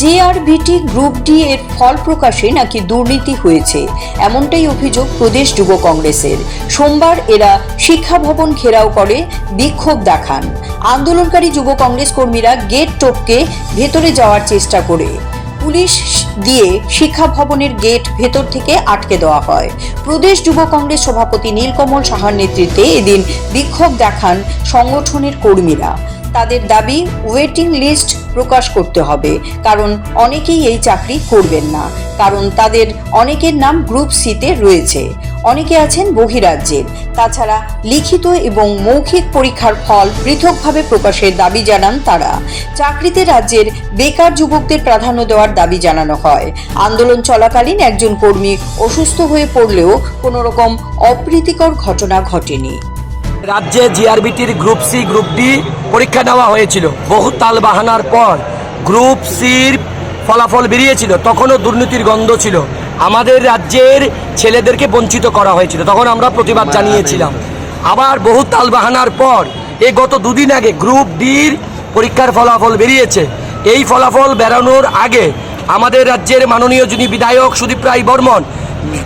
JRBT group D এর ফল প্রকাশে নাকি দুর্নীতি হয়েছে, এমনটাই অভিযোগ প্রদেশ যুব কংগ্রেসের। সোমবার এরা শিক্ষা ভবন ঘেরাও করে, বিক্ষোভ দেখান। আন্দোলনকারী যুব কংগ্রেস কর্মীরা গেট টপকে ভেতরে যাওয়ার চেষ্টা করে। পুলিশ দিয়ে শিক্ষা ভবনের গেট ভেতর থেকে আটকে দেওয়া হয়। প্রদেশ যুব কংগ্রেস সভাপতি নীলকমল সাহার নেতৃত্বে এদিন বিক্ষোভ দেখান সংগঠনের কর্মীরা। তাদের দাবি ওয়েটিং লিস্ট প্রকাশ করতে হবে। কারণ অনেকেই এই চাকরি করবেন না। কারণ তাদের অনেকের নাম গ্রুপ সিতে রয়েছে। অনেকে আছেন বহিরাজ্যের। তাছাড়া লিখিত এবং মৌখিক পরীক্ষার ফল পৃথকভাবে প্রকাশের দাবি জানান তারা। চাকরিতে রাজ্যের বেকার যুবকদের প্রাধান্য দেওয়ার দাবি জানানো হয়। আন্দোলন চলাকালীন একজন কর্মী অসুস্থ হয়ে পড়লেও কোনো রকম অপ্রীতিকর ঘটনা ঘটেনি। রাজ্যে জিআরবিটির গ্রুপ সি গ্রুপ ডি পরীক্ষা নেওয়া হয়েছিল। বহু তাল বাহানার পর গ্রুপ সির ফলাফল বেরিয়েছিল। তখনও দুর্নীতির গন্ধ ছিল। আমাদের রাজ্যের ছেলেদেরকে বঞ্চিত করা হয়েছিল। তখন আমরা প্রতিবাদ জানিয়েছিলাম। আবার বহু তাল বাহানার পর এই গত দুদিন আগে গ্রুপ ডির পরীক্ষার ফলাফল বেরিয়েছে। এই ফলাফল বেরানোর আগে আমাদের রাজ্যের মাননীয় যিনি বিধায়ক সুদীপ রায় বর্মন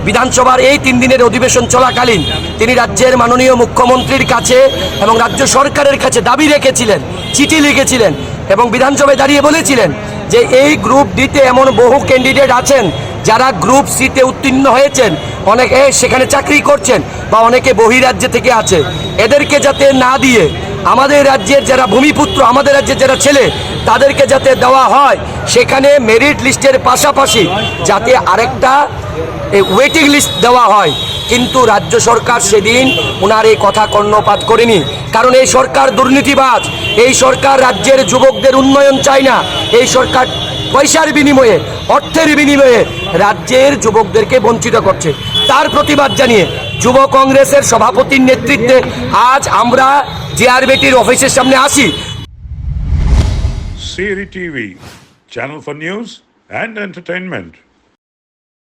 বিধানসভার এই তিন দিনের অধিবেশন চলাকালীন তিনি রাজ্যের মাননীয় মুখ্যমন্ত্রীর কাছে এবং রাজ্য সরকারের কাছে দাবি রেখেছিলেন, চিঠি লিখেছিলেন এবং বিধানসভায় দাঁড়িয়ে বলেছিলেন যে এই গ্রুপ ডিতে এমন বহু ক্যান্ডিডেট আছেন যারা গ্রুপ সিতে উত্তীর্ণ হয়েছেন। অনেকে সেখানে চাকরি করছেন বা অনেকে বহিরাজ্য থেকে আছে। এদেরকে যাতে না দিয়ে আমাদের রাজ্যের যারা ভূমিপুত্র, আমাদের রাজ্যের যারা ছেলে, তাদেরকে যাতে দেওয়া হয়, সেখানে মেরিট লিস্টের পাশাপাশি যাতে আরেকটা ওয়েটিং লিস্ট দেওয়া হয়। কিন্তু রাজ্য সরকার সেদিন ওনার এই কথা কর্ণপাত করেনি। কারণ এই সরকার দুর্নীতিবাজ। এই সরকার রাজ্যের যুবকদের উন্নয়ন চায় না। এই সরকার পয়সার বিনিময়ে অর্থের বিনিময়ে রাজ্যের যুবকদেরকে বঞ্চিত করছে। তার প্রতিবাদ জানিয়ে যুব কংগ্রেসের সভাপতির নেতৃত্বে আজ আমরা জিআরবিটির অফিসের সামনে আসি। Siri TV, channel for news and entertainment.